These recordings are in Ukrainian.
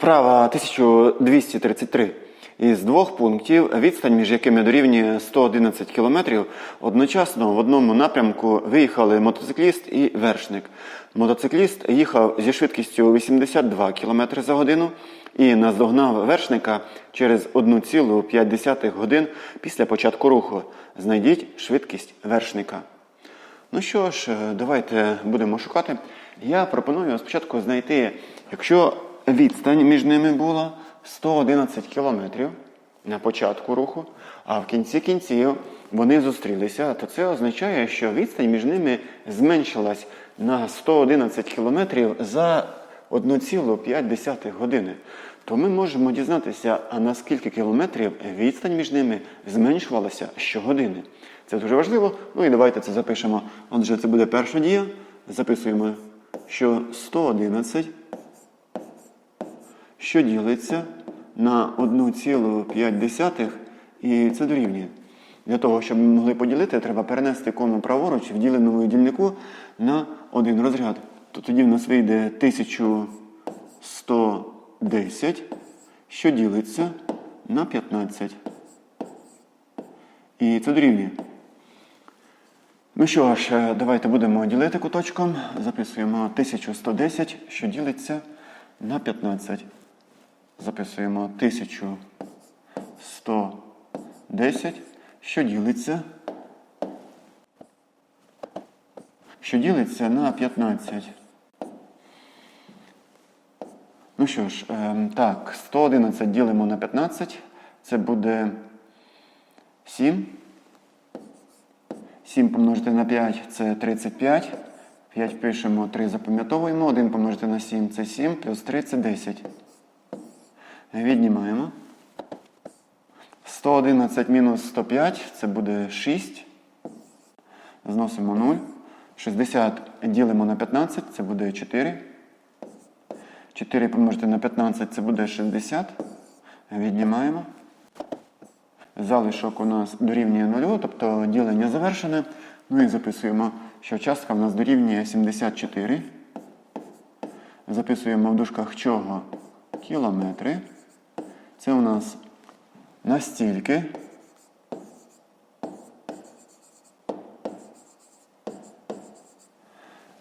Вправа 1233. Із двох пунктів, відстань між якими дорівнює 111 км, одночасно в одному напрямку виїхали мотоцикліст і вершник. Мотоцикліст їхав зі швидкістю 82 км за годину і наздогнав вершника через 1,5 годин після початку руху. Знайдіть швидкість вершника. Ну що ж, е, давайте будемо шукати. Я пропоную спочатку знайти, якщо відстань між ними була 111 кілометрів на початку руху, а в кінці кінців вони зустрілися, то це означає, що відстань між ними зменшилась на 111 кілометрів за 1,5 години. То ми можемо дізнатися, а на скільки кілометрів відстань між ними зменшувалася щогодини. Це дуже важливо. Ну і давайте це запишемо. Отже, це буде перша дія. Записуємо, що 111, що ділиться на 1,5 і це дорівнює. Для того, щоб ми могли поділити, треба перенести кому праворуч в діленому дільнику на один розряд. То тоді в нас вийде 1110, що ділиться на 15. І це дорівнює. Ну що ж, е, давайте будемо ділити куточком. Записуємо 1110, що ділиться на 15. Записуємо 1110, що ділиться. Що ділиться на 15. Ну що ж, ем, так, 111 ділимо на 15. Це буде 7. 7 помножити на 5 це 35. 5 пишемо, 3 запам'ятовуємо. 1 помножити на 7 це 7, плюс 3 це 10. Віднімаємо. 111 мінус 105 це буде 6. Зносимо 0. 60 ділимо на 15, це буде 4. 4 помножити на 15 це буде 60. Віднімаємо. Залишок у нас дорівнює 0, тобто ділення завершене. Ну і записуємо, що частка в нас дорівнює 74. Записуємо в дужках чого кілометри. Це у нас настільки.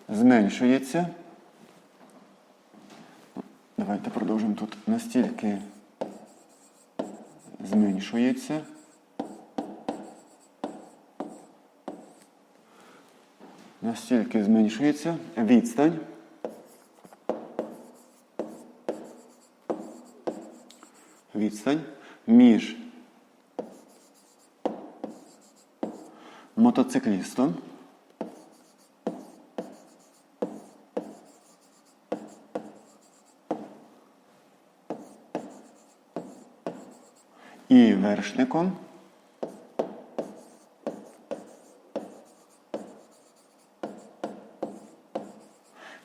Зменшується. Давайте продовжимо тут настільки зменшується. Настільки зменшується відстань. Відстань між мотоциклістом і вершником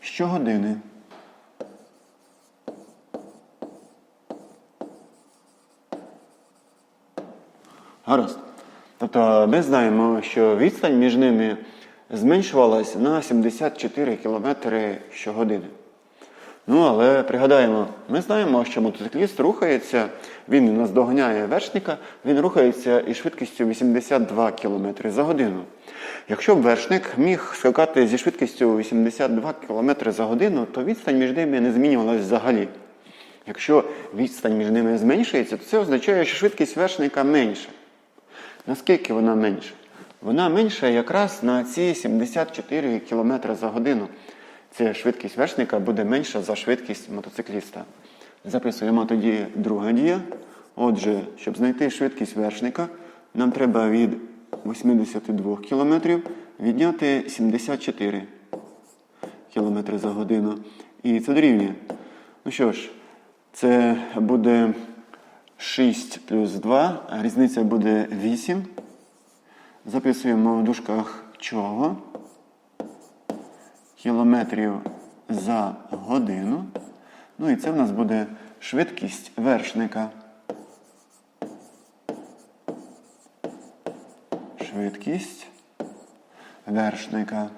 щогодини. Гаразд. Тобто ми знаємо, що відстань між ними зменшувалась на 74 км щогодини. Ну, але пригадаємо, ми знаємо, що мотоцикліст рухається, він наздоганяє вершника, він рухається із швидкістю 82 км за годину. Якщо б вершник міг скакати зі швидкістю 82 км за годину, то відстань між ними не змінювалася взагалі. Якщо відстань між ними зменшується, то це означає, що швидкість вершника менша. Наскільки вона менша? Вона менша якраз на ці 74 км за годину. Це швидкість вершника буде менша за швидкість мотоцикліста. Записуємо тоді друга дія. Отже, щоб знайти швидкість вершника, нам треба від 82 км відняти 74 км за годину. І це дорівнює. Ну що ж, це буде 6 плюс 2, різниця буде 8. Записуємо в дужках чого? Кілометрів за годину. Ну і це в нас буде швидкість вершника. Швидкість вершника.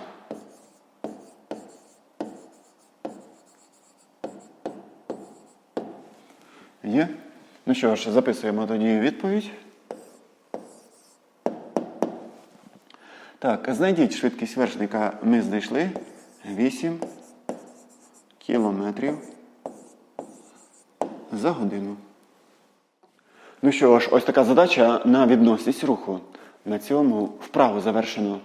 Ну що ж, записуємо тоді відповідь. Так, знайдіть швидкість вершника. Ми знайшли 8 кілометрів за годину. Ну що ж, ось така задача на відносність руху. На цьому вправу завершено.